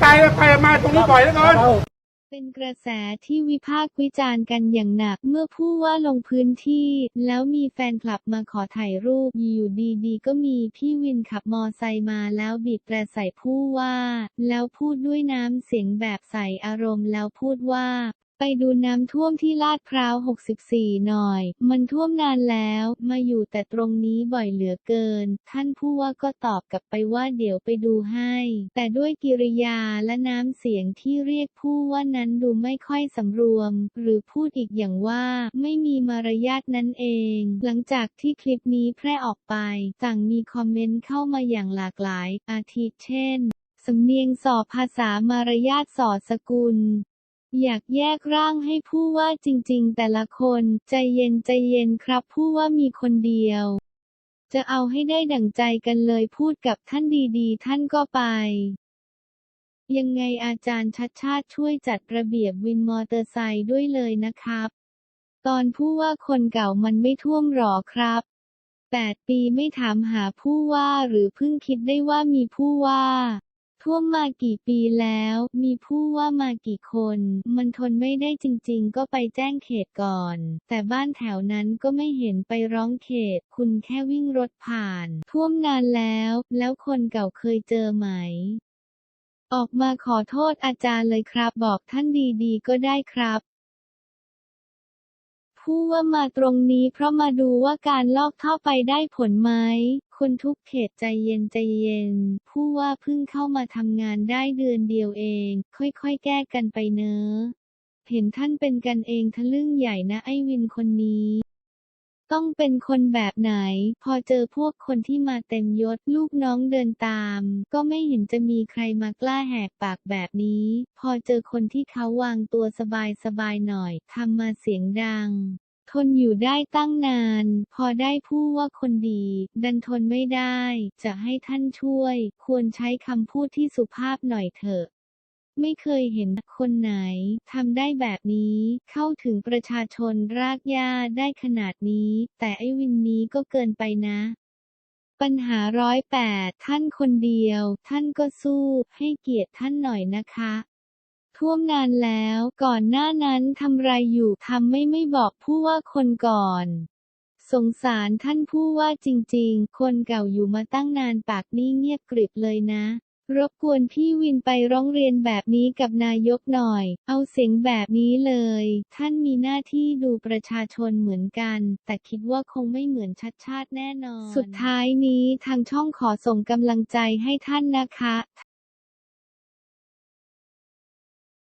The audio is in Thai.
ไปไปมาตรงนี้บ่อยแล้วเกินเป็นกระแสที่วิพากษ์วิจารณ์กันอย่างหนักเมื่อผู้ว่าลงพื้นที่ แล้วมีแฟนคลับมาขอถ่ายรูปอยู่ดีๆ ก็มีพี่วินขับมอไซค์มาแล้วบีบแตรใส่ผู้ว่า แล้วพูดด้วยน้ำเสียงแบบใส่อารมณ์แล้วพูดว่า ไปดูน้ำท่วมที่ลาดพร้าว 64 หน่อย มันท่วมนานแล้ว มาอยู่แต่ตรงนี้บ่อยเหลือเกิน ท่านผู้ว่าก็ตอบกลับไปว่าเดี๋ยวไปดูให้ แต่ด้วยกิริยาและน้ำเสียงที่เรียกผู้ว่านั้นดูไม่ค่อยสำรวม หรือพูดอีกอย่างว่า ไม่มีมารยาทนั่นเอง หลังจากที่คลิปนี้แพร่ออกไป ต่างมีคอมเมนต์เข้ามาอย่างหลากหลาย อาทิเช่น สำเนียงสอบภาษามารยาทสอดสกุล อยากแยกร่างให้ผู้ว่าจริง ๆ แต่ละคน ใจเย็นใจเย็นครับ ผู้ว่ามีคนเดียว จะเอาให้ได้ดั่งใจกันเลยพูดกับท่านดีๆ ท่านก็ไป ยังไงอาจารย์ชัดชาติช่วยจัดระเบียบวินมอเตอร์ไซค์ด้วยเลยนะครับ ตอนผู้ว่าคนเก่ามันไม่ท่วมหรอครับ 8 ปีไม่ถามหาผู้ว่าหรือเพิ่งคิดได้ว่ามีผู้ว่า ท่วมมากี่ปีแล้ว มีผู้ว่ามากี่คน มันทนไม่ได้จริงๆ ก็ไปแจ้งเขตก่อน แต่บ้านแถวนั้นก็ไม่เห็นไปร้องเขต คุณแค่วิ่งรถผ่าน ท่วมนานแล้ว แล้วคนเก่าเคยเจอไหมออกมาขอโทษอาจารย์เลยครับ บอกท่านดีๆ ก็ได้ครับ ผู้ว่ามาตรงนี้เพราะมาดูว่าการลอกท่อไปได้ผลไหมคนทุกเขตใจเย็นใจเย็น ผู้ว่าเพิ่งเข้ามาทำงานได้เดือนเดียวเอง ค่อยๆ แก้กันไปเนอะเห็นท่านเป็นกันเองทะลึ่งใหญ่นะไอ้วินคนนี้ ต้องเป็นคนแบบไหน พอเจอพวกคนที่มาเต็มยศลูกน้องเดินตาม ก็ไม่เห็นจะมีใครมากล้าแหกปากแบบนี้ พอเจอคนที่เขาวางตัวสบายๆหน่อยทำมาเสียงดัง ทนอยู่ได้ตั้งนาน พอได้ผู้ว่าคนดี ดันทนไม่ได้ จะให้ท่านช่วย ควรใช้คำพูดที่สุภาพหน่อยเถอะ ไม่เคยเห็นคนไหนทำได้แบบนี้ เข้าถึงประชาชนรากหญ้าได้ขนาดนี้ แต่ไอ้วินนี้ก็เกินไปนะปัญหาร้อยแปดท่านคนเดียว ท่านก็สู้ ให้เกียรติท่านหน่อยนะคะ ท่วมนานแล้ว ก่อนหน้านั้นทำไรอยู่ทำไม่ไม่บอกผู้ว่าคนก่อน สงสารท่านผู้ว่าจริงๆ คนเก่าอยู่มาตั้งนานปากนี่เงียบกริบเลยนะ รบกวนพี่วินไปร้องเรียนแบบนี้กับนายกหน่อย เอาเสียงแบบนี้เลย ท่านมีหน้าที่ดูประชาชนเหมือนกัน แต่คิดว่าคงไม่เหมือนชัดชาติแน่นอน สุดท้ายนี้ทางช่องขอส่งกำลังใจให้ท่านนะคะ